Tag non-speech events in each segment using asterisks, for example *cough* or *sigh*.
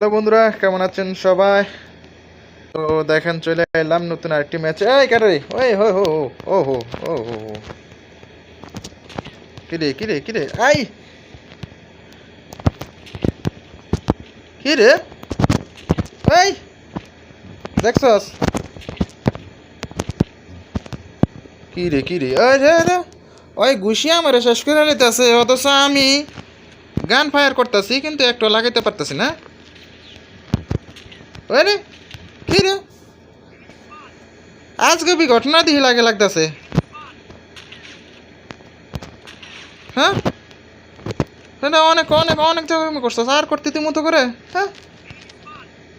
Hello বন্ধুরা, কেমন আছেন সবাই? তো দেখেন, চলে এলাম নতুন আরেকটি ম্যাচে এই কারে ওই, হো হো ও হো ও, হো হো। কিরে কিরে কিরে? আই কিরে? এই! দেখছস? কিরে কিরে? ওই রে রে! ওই ঘুষি আমার শেষ করে নিতেছে অথচ আমি গান ফায়ার করতেছি, কিন্তু একটু লাগাইতে পারতেছি না। ওই রে কি রে? আজকে বি ঘটনা দিহি লাগে লাগতেছে। হ্যাঁ? অনেক অনেক অনেক জায়গায় করছ, আর করতে তুই মতো করে? হ্যাঁ?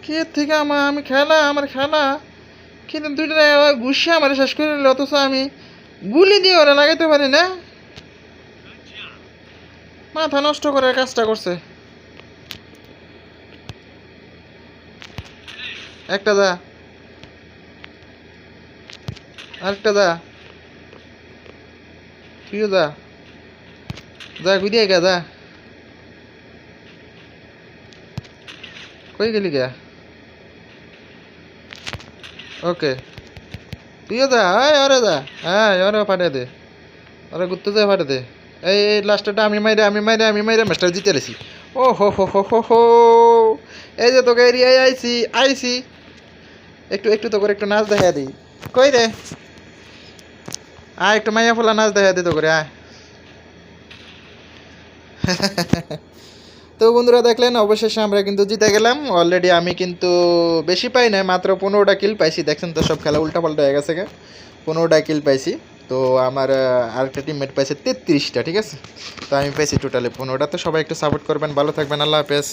কি থেকে আমার, আমি খেলা, আমার খেলা। কিন্তু দুইটা গুছিয়ে আমার শেষ করে নিল অথচ আমি গুলি দিয়ে ওরা লাগাইতে পারি না। মাথা নষ্ট করে কাজটা করছে। একটা দা। আরেকটা দা। তুইও দা। দা গুদিয়ে গা, দা। কই গেলি গা? ওকে। তুইও দা আয় ওরে দা। হ্যাঁ ওরে ফাটে দে। ওরে ঘুরতে যায় ফাটে দে। এই এই লাস্টটা আমি মাইরে আমি মাইরে আমি মাইরে মাস্টার জিতে লেছি। ও হো হো হো হো হো। এই যে তোকে এরিয়ায় আইছি আইছি। একটু একটু তো করে একটু নাচ দেখা দিই। কই রে? আয়, একটু মাইয়া ফোলা নাচ দেখা দিই তো করে, আয়। *laughs* তো বন্ধুরা দেখলেন, অবশেষে আমরা কিন্তু জিতে গেলাম। অলরেডি আমি কিন্তু বেশি পাই না মাত্র পনেরোটা কিল পাইছি। দেখছেন তো সব খেলা উল্টা পাল্টা হয়ে গেছে গে। পনেরোটা কিল পাইছি। তো আমার আরেকটা টিমমেট পাইছে তেত্রিশটা, ঠিক আছে? তো আমি পাইছি টোটালি পনেরোটা। তো সবাই একটু সাপোর্ট করবেন, ভালো থাকবেন, আল্লাহ হাফেজ।